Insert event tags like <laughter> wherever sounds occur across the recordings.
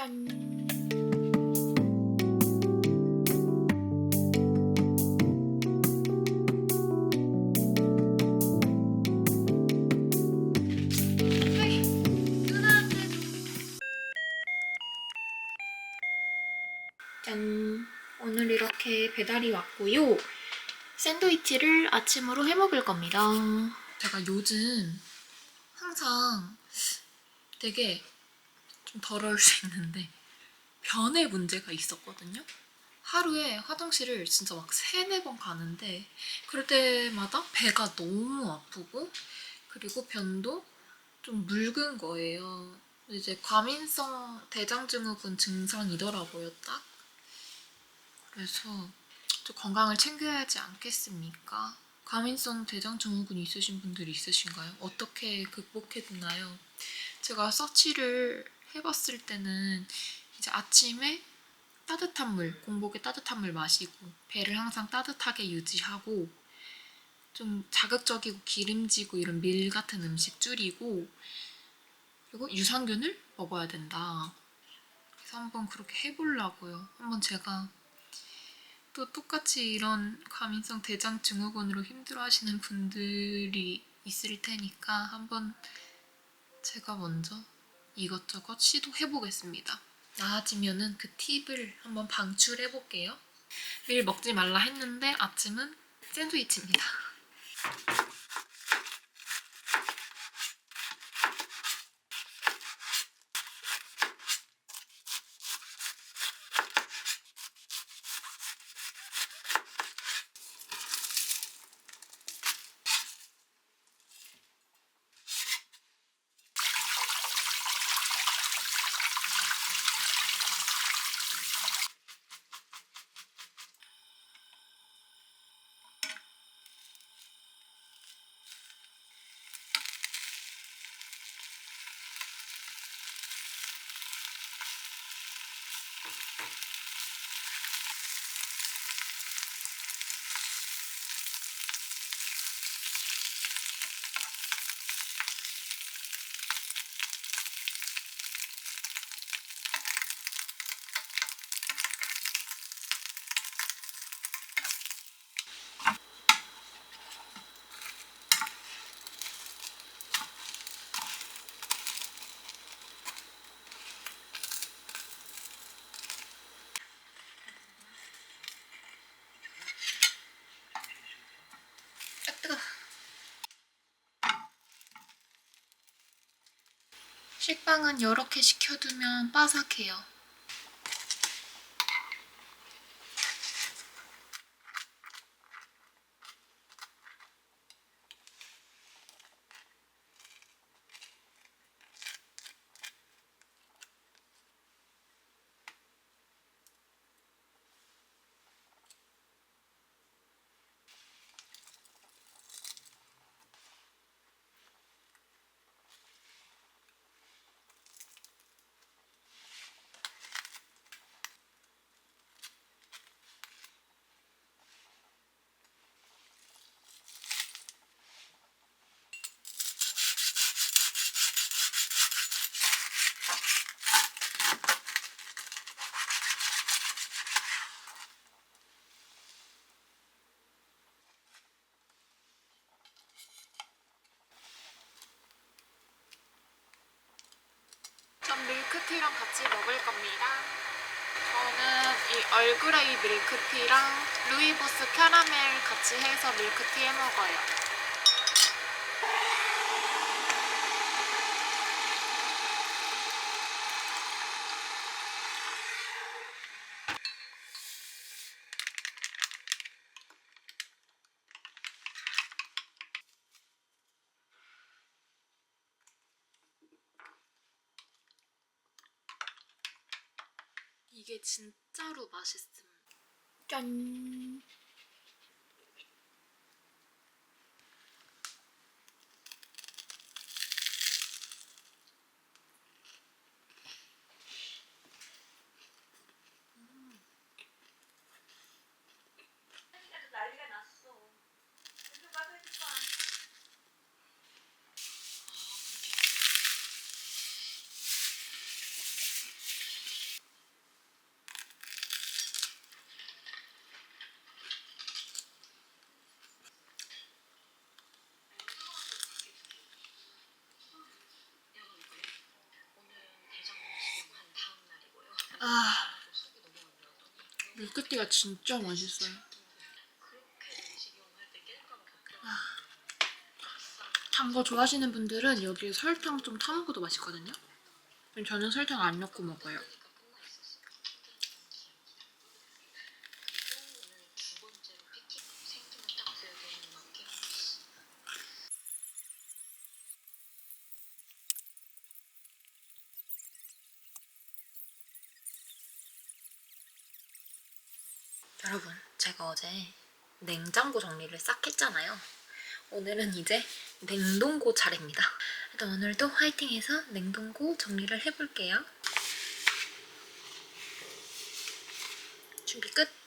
짠. 오늘 이렇게 배달이 왔고요. 샌드위치를 아침으로 해 먹을 겁니다. 제가 요즘 항상 되게 좀 더러울 수 있는데 변의 문제가 있었거든요. 하루에 화장실을 진짜 막 세네 번 가는데 그럴 때마다 배가 너무 아프고 그리고 변도 좀 묽은 거예요. 이제 과민성 대장증후군 증상이더라고요, 딱. 그래서 좀 건강을 챙겨야 하지 않겠습니까? 과민성 대장증후군 있으신 분들이 있으신가요? 어떻게 극복해두나요? 제가 서치를 해봤을 때는 이제 아침에 따뜻한 물, 공복에 따뜻한 물 마시고 배를 항상 따뜻하게 유지하고 좀 자극적이고 기름지고 이런 밀 같은 음식 줄이고 그리고 유산균을 먹어야 된다. 그래서 한번 그렇게 해보려고요. 한번 제가 또 똑같이 이런 과민성 대장 증후군으로 힘들어하시는 분들이 있을 테니까 한번 제가 먼저 이것저것 시도해 보겠습니다. 나아지면은 그 팁을 한번 방출해 볼게요. 매일 먹지 말라 했는데 아침은 샌드위치입니다. 아 뜨거. 식빵은 이렇게 식혀두면 바삭해요. 전 밀크티랑 같이 먹을 겁니다. 저는 이 얼그레이 밀크티랑 루이보스 캐러멜 같이 해서 밀크티 해 먹어요. 이게 진짜로 맛있음. 짠. 난리가 났어. 근데 가서 해줄 거 아니야? 아 밀크티가 진짜 맛있어요. 단거 좋아하시는 분들은 여기에 설탕 좀 타먹어도 맛있거든요. 저는 설탕 안 넣고 먹어요. 여러분, 제가 어제 냉장고 정리를 싹 했잖아요. 오늘은 이제 냉동고 차례입니다. 오늘도 화이팅해서 냉동고 정리를 해볼게요. 준비 끝!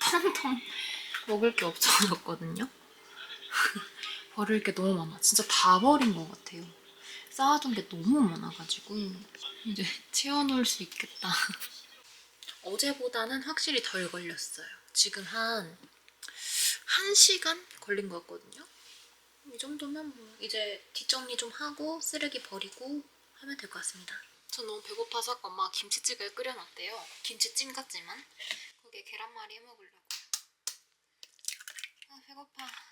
텅텅 먹을 게 없어졌거든요. <laughs> 버릴 게 너무 많아. 진짜 다 버린 것 같아요. 쌓아둔 게 너무 많아가지고 이제 채워놓을 수 있겠다. <laughs> 어제보다는 확실히 덜 걸렸어요. 지금 한 1시간 걸린 것 같거든요. 이 정도면 뭐 이제 뒷정리 좀 하고 쓰레기 버리고 하면 될 것 같습니다. 저 너무 배고파서 엄마가 김치찌개를 끓여놨대요. 김치찜 같지만 거기에 계란말이 해먹으려고. 아 배고파.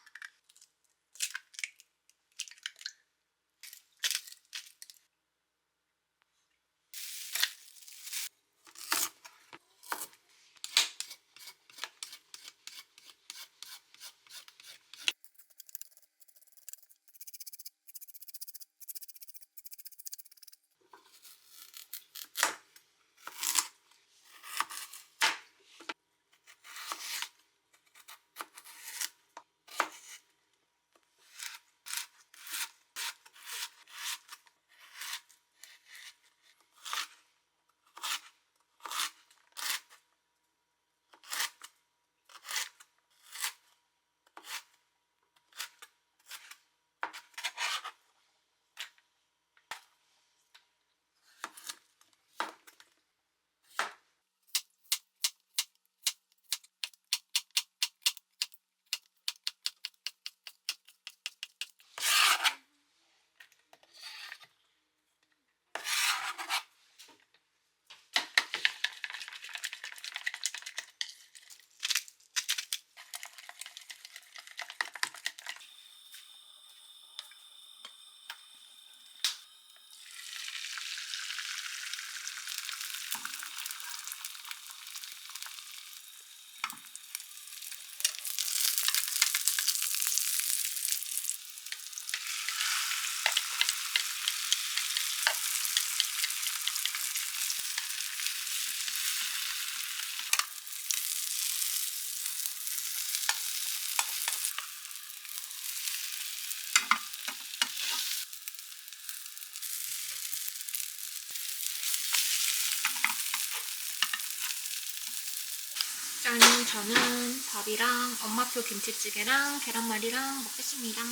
저는 밥이랑 엄마표 김치찌개랑 계란말이랑 먹겠습니다.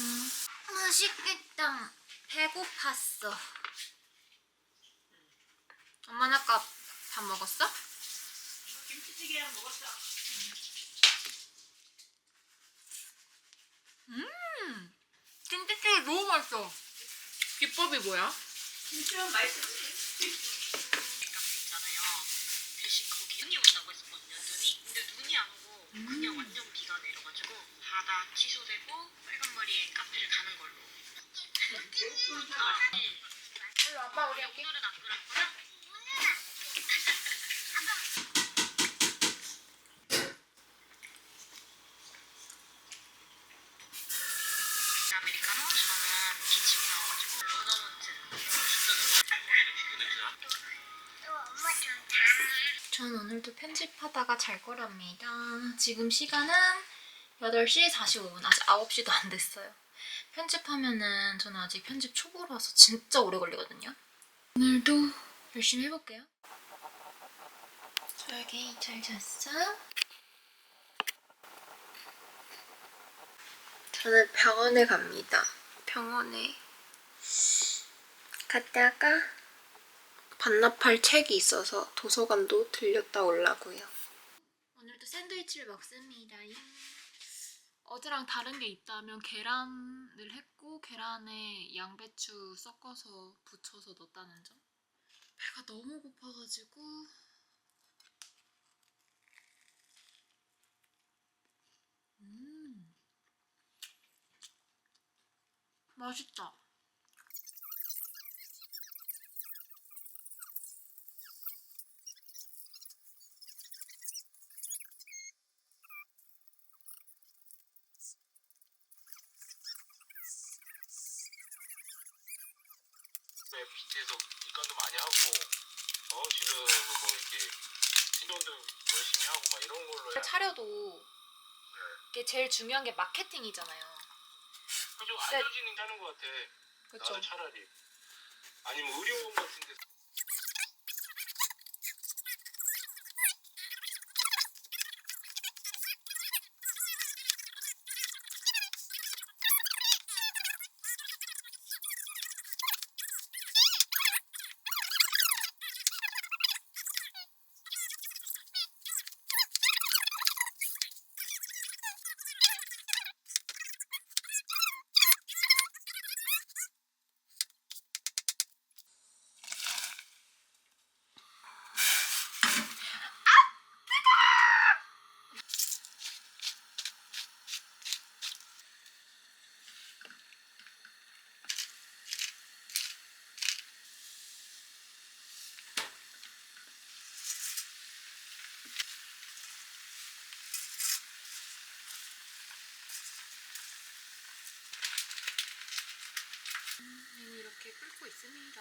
맛있겠다. 배고팠어. 엄마는 아까 밥 먹었어? 김치찌개랑 먹었어. 김치찌개 너무 맛있어. 비법이 뭐야? 김치만 맛있어. 있잖아요. 눈이 온다고 했었거든요. 눈이. 근데 눈이 안 오고 그냥 완전 비가 내려 바다 취소되고 빨간 머리에 카페를 가는 걸로. 아, 네. 일로 아빠 우리 여기. 오늘은 안 그럴 거야? 아메리카노 저는 기침이 나와가지고 루나몬트 전 오늘도 편집하다가 잘 거랍니다. 지금 시간은 8시 45분. 아직 9시도 안 됐어요. 편집하면은 저는 아직 편집 초보라서 진짜 오래 걸리거든요. 오늘도 열심히 해볼게요. 저에게 잘 잤어? 저는 병원에 갑니다. 병원에 갔다가 반납할 책이 있어서 도서관도 들렸다 올라고요. 오늘도 샌드위치를 먹습니다. 어제랑 다른 게 있다면 계란을 했고 계란에 양배추 섞어서 부쳐서 넣었다는 점. 배가 너무 고파가지고 음 맛있다. FPT에서 일감도 많이 하고 어 지금 뭐 이렇게 진전도 열심히 하고 막 이런 걸로 해. 차려도 이게 제일 중요한 게 마케팅이잖아요. 좀 네. 알려지는 게 하는 것 같아. 그렇죠. 차라리 아니면 의료원 같은데 음, 끓고 있습니다.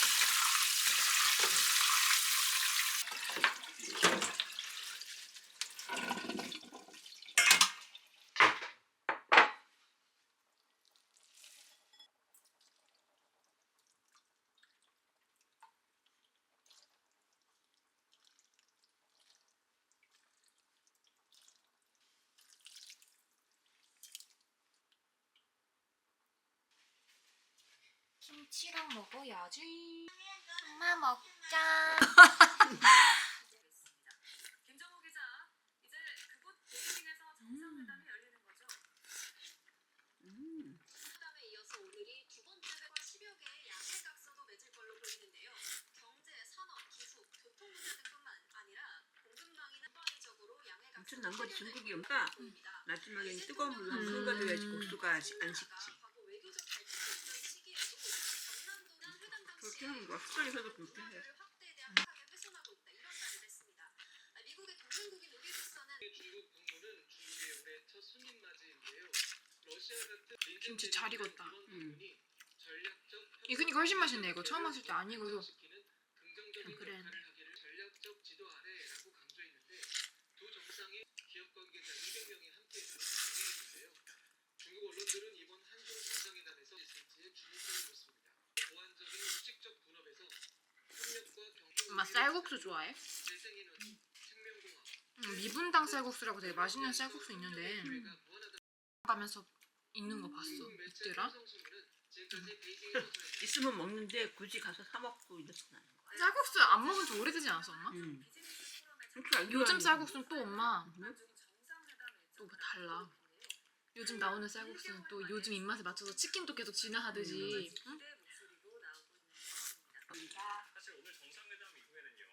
김치랑 먹어야지. 엄마 먹자. 김정호 기자, 이제 그곳 베이징에서 정상회담이 열리는 거죠. 회담에 이어서 오늘이 두 번째로 10여 개의 양해 각서도 맺을 걸로 보이는데요. 경제, 산업, 기술, 교통 문제 등뿐만 아니라 공급망이나 전방위적으로 양해 각서 엄청난 거지 중국이 없다. 보입니다. 나중에 뜨거운 물로 음. 헹궈줘야지 국수가 안 식지. 과거 외교적 갈등이 있던 시기에도 전남도나 회담 당시에 거야. 수정에서도 그렇게 해. 김치 잘 익었다. 음. 이 그니까 훨씬 맛있네. 이거 처음 왔을 때 안 익어서. 그랬는데. 역할을 하기를 전략적 지도 아래라고 강조했는데 두 정상이 기업 관계자 200명이 함께 있는 강행인데요. 중국 언론들은 이번 한중 정상회담에서 있을지 쌀국수 좋아해? 음, 미분당 쌀국수라고 되게 맛있는 쌀국수 있는데 무한하다. 가면서 있는 거 봤어. 있더라? 있으면 먹는데 굳이 가서 사 먹고 이렇게 하는 거야. 쌀국수 안 먹은 지 오래되지 않았어 엄마? 음. 요즘 쌀국수는 또 엄마 또 달라. 요즘 나오는 쌀국수는 또 요즘 입맛에 맞춰서 치킨도 계속 진화하듯이 응? 사실 오늘 정상회담 이후에는요.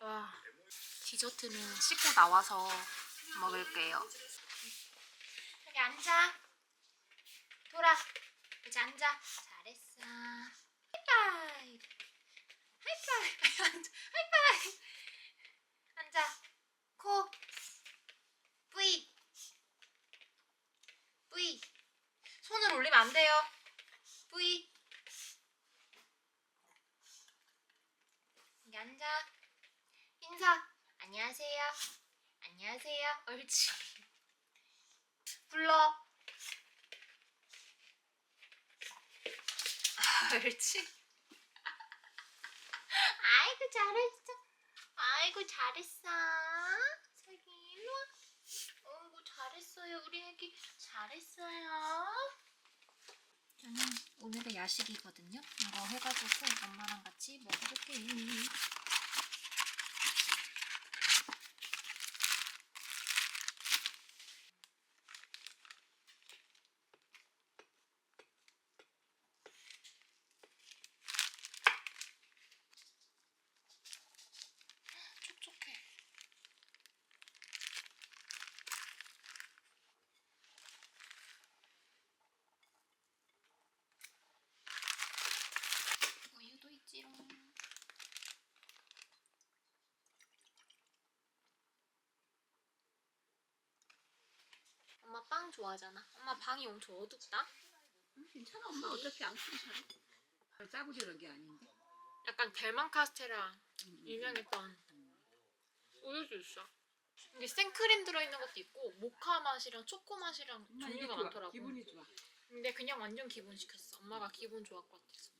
와 디저트는 씻고 나와서 먹을게요. 여기 앉아. 돌아. 여기 앉아. 잘했어. 하이파이브. 앉아. <laughs> 하이파이브. 앉아. 코. 뿌이. 뿌이. 손을 올리면 안 돼요. 뿌이. 여기 앉아. 인사. 안녕하세요. 안녕하세요. 옳지. 불러. 아, 옳지. 아이고 잘했어. 아이고 잘했어. 자기 일로 와. 어이구 잘했어요. 우리 애기 잘했어요. 저는 오늘의 야식이거든요. 이거 해가지고 엄마랑 같이 먹어볼게요. 촉촉해. 우유도 있지롱. 빵 좋아하잖아. 엄마 방이 엄청 어둡다. 괜찮아 엄마 어차피 안 쓰기 잘해. 짜부지런게 아닌데. 약간 델만 카스테라 유명했던 우유도 있어. 이게 생크림 들어있는 것도 있고 모카 맛이랑 초코 맛이랑 종류가 많더라고. 기분이 좋아. 근데 그냥 완전 기본 시켰어. 엄마가 좋아할 것 같아서.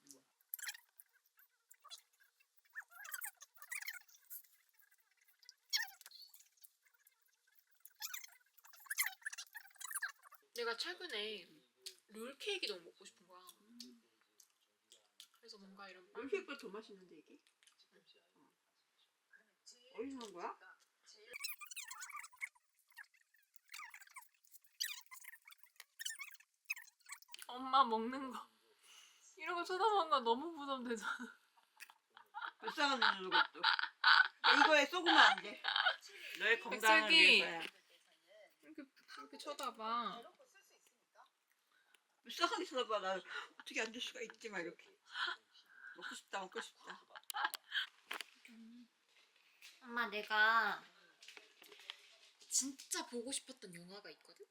내가 최근에 롤 케이크 너무 먹고 싶은 거야. 그래서 뭔가 이런 빵. 이렇게 더 맛있는데 이게? 어디서 산 거야? 엄마 먹는 거 이런 거 쳐다보는 거 너무 부담되잖아. 불쌍한 눈으로 것도. 이거에 쏘으면 안 돼. 너의 건강을 백설기. 위해서야. 이렇게 이렇게 쳐다봐. 불쌍하게 쳐다봐. 나 어떻게 앉을 수가 있지 막 이렇게. 먹고 싶다 먹고 싶다. 엄마 내가 진짜 보고 싶었던 영화가 있거든.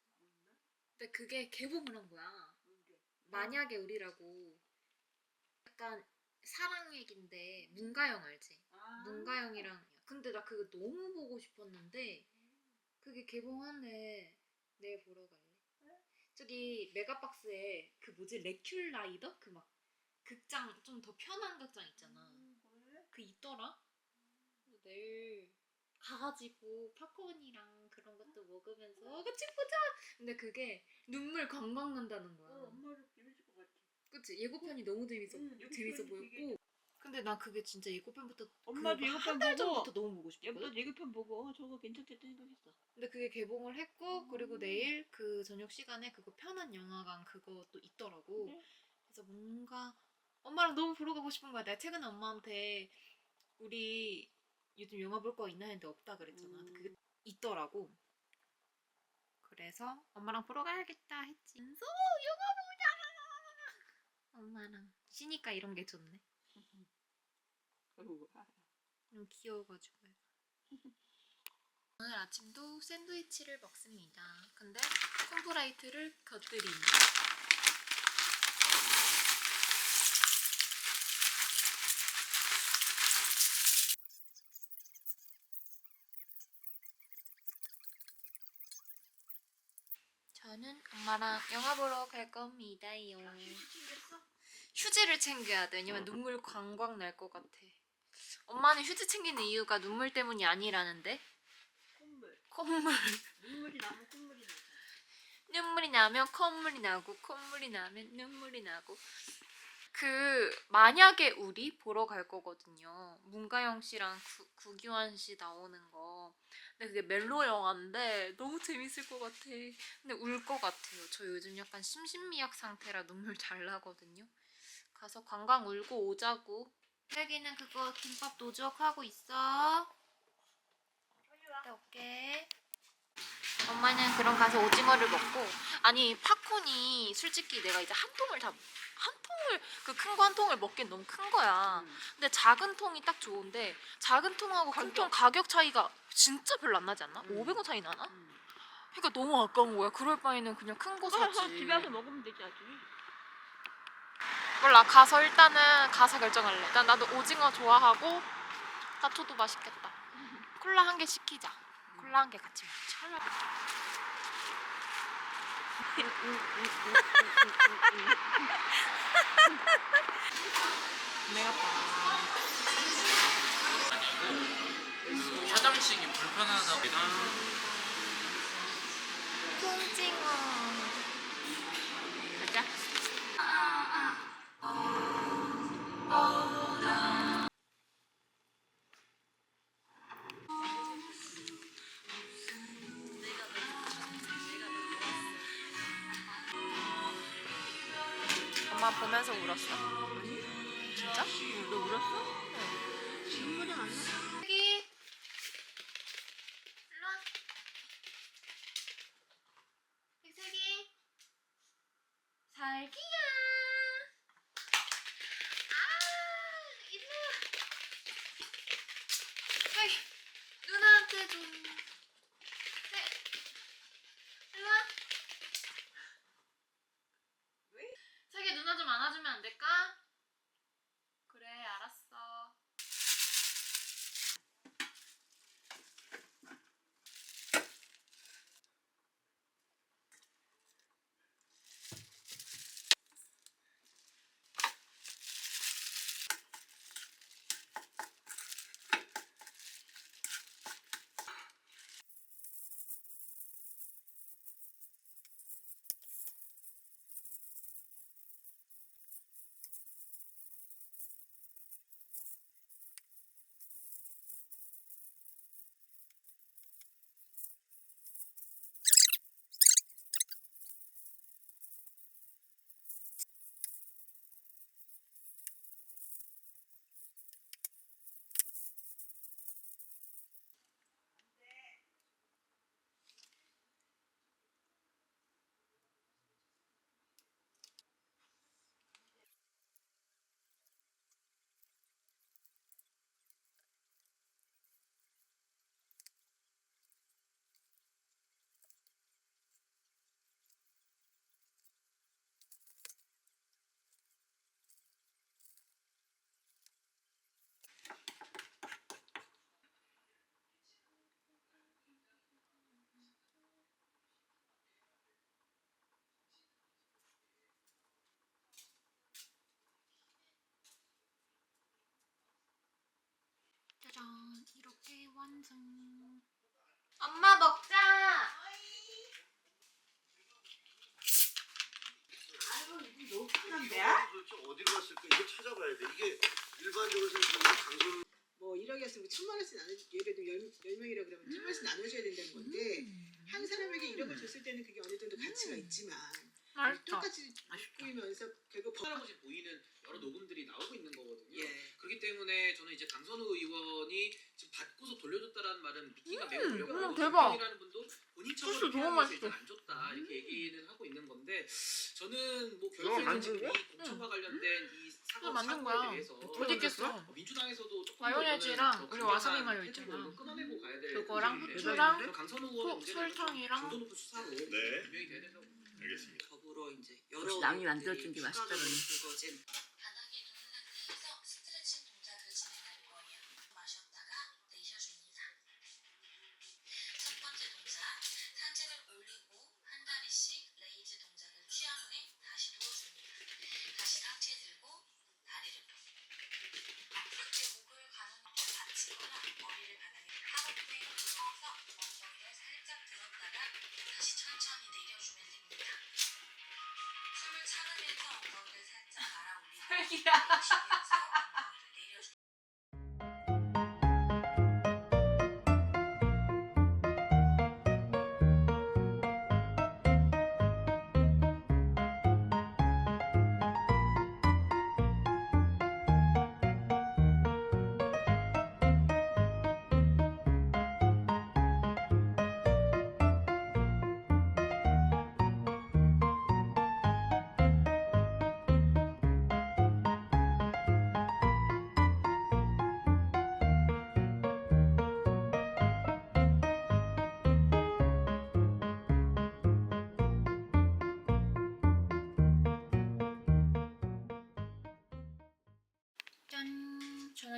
근데 그게 개봉을 한 거야. 만약에 우리라고 약간 사랑 얘긴데 문가영 알지? 문가영이랑 근데 나 그거 너무 보고 싶었는데 그게 개봉하네 내일 보러 갈래? 저기 메가박스에 그 뭐지? 레큘라이더? 그 막 극장 좀 더 편한 극장 있잖아. 그 있더라? 그래서 내일 가가지고 팝콘이랑 그런 것도 먹으면서 어, 같이 보자! 근데 그게 눈물 광광 난다는 거야. 엄마를 재밌을 것 같아. 그치? 예고편이 너무 재밌어. 응, 예고편이 재밌어 되게- 보였고 근데 나 그게 진짜 예고편부터 엄마도 그거 예고편 한달 보고 전부터 너무 보고 싶거든? 얘보다 예고편 보고 저거 괜찮겠다 생각했어. 근데 그게 개봉을 했고 그리고 음. 내일 그 저녁 시간에 그거 편한 영화관 그것도 있더라고. 그래? 그래서 뭔가 엄마랑 너무 보러 가고 싶은 거야. 내가 최근에 엄마한테 우리 요즘 영화 볼 거 있나 했는데 없다 그랬잖아. 근데 그게 있더라고. 그래서 엄마랑 보러 가야겠다 했지. 그래서 영화 보자! 엄마랑 쉬니까 이런 게 좋네 그리고 아, 너무 귀여워가지고 오늘 아침도 샌드위치를 먹습니다. 근데 콤프라이트를 곁들인 저는 엄마랑 영화 보러 갈 겁니다요. 휴지를 챙겨야 돼. 왜냐면 눈물 광광 날 것 같아. 엄마는 휴지 챙기는 이유가 눈물 때문이 아니라는데? 콧물. 콧물. 눈물이 나면 콧물이 나잖아. 눈물이 나면 콧물이 나고 콧물이 나면 눈물이 나고 그 만약에 우리 보러 갈 거거든요. 문가영 씨랑 구, 구규환 씨 나오는 거. 근데 그게 멜로 영화인데 너무 재밌을 것 같아. 근데 울 것 같아요. 저 요즘 약간 심신미약 상태라 눈물 잘 나거든요. 가서 관광 울고 오자고. 혜기는 그거 김밥 노즈웍 하고 있어. 이따 올게. 엄마는 그럼 가서 오징어를 먹고 아니 팝콘이 솔직히 내가 이제 한 통을 다 한 통을 그 큰 거 한 통을 먹긴 너무 큰 거야. 음. 근데 작은 통이 딱 좋은데 작은 통하고 큰 통 가격 차이가 진짜 별로 안 나지 않나? 음. 500원 차이 나나? 음. 그러니까 너무 아까운 거야. 그럴 바에는 그냥 큰 거 사지. 사서 집에 와서 먹으면 되지 아주. 몰라 가서 일단은 가서 결정할래. 일단 나도 오징어 좋아하고 나토도 맛있겠다. 콜라 한 개 시키자. 콜라 한 개 같이 먹자. 내가 봐. 화장실이 불편하다고 보면서 울었어? 진짜? 너 울었어? 이렇게 완성 엄마 먹자 너무 편한데야? 도대체 어디로 갔을까? 이거 찾아봐야 돼. 이게 일반적으로 생각하면 강선 뭐 1억이었으면 천만 원씩 나눠 예를 들어 열, 열 명이라 그러면 천만 원씩 나눠줘야 된다는 건데 한 사람에게 1억을 줬을 때는 그게 어느 정도 가치가 있지만 똑같이 꾸이면서 결국 법 할아버지 보이는 여러 녹음들이 나오고 있는 거거든요. 예. 그렇기 때문에 저는 이제 강선우 의원이 받고서 돌려줬다라는 말은 매우 음, 어려고 음, 대박. 이라는 분도 본인 처벌을 너무 맛있어. 안 줬다 이렇게 얘기는 하고 있는 건데 저는 뭐 결국에는 지금? 이 공천과 관련된 이 만든 사고에 거야. 대해서 어디 있겠어? 어, 민주당에서도 조금 마요네즈랑 더 우리 와사비 더 마요 있잖아. 태도로 끊어내고 가야 될 그거랑 후추랑 저는 문제는 설탕이랑 강도 높은 수사로 네. 규명이 돼야 된다고 알겠습니다. 더불어 이제 역시 남이 만들어준 게 맛있다더니. 자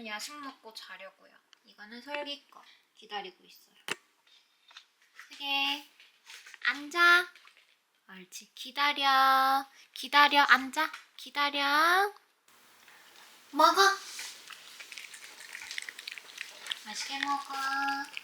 저는 야식 먹고 자려고요. 이거는 설기 거 기다리고 있어요. 그래. 앉아. 옳지. 기다려. 기다려. 앉아. 기다려. 먹어. 맛있게 먹어.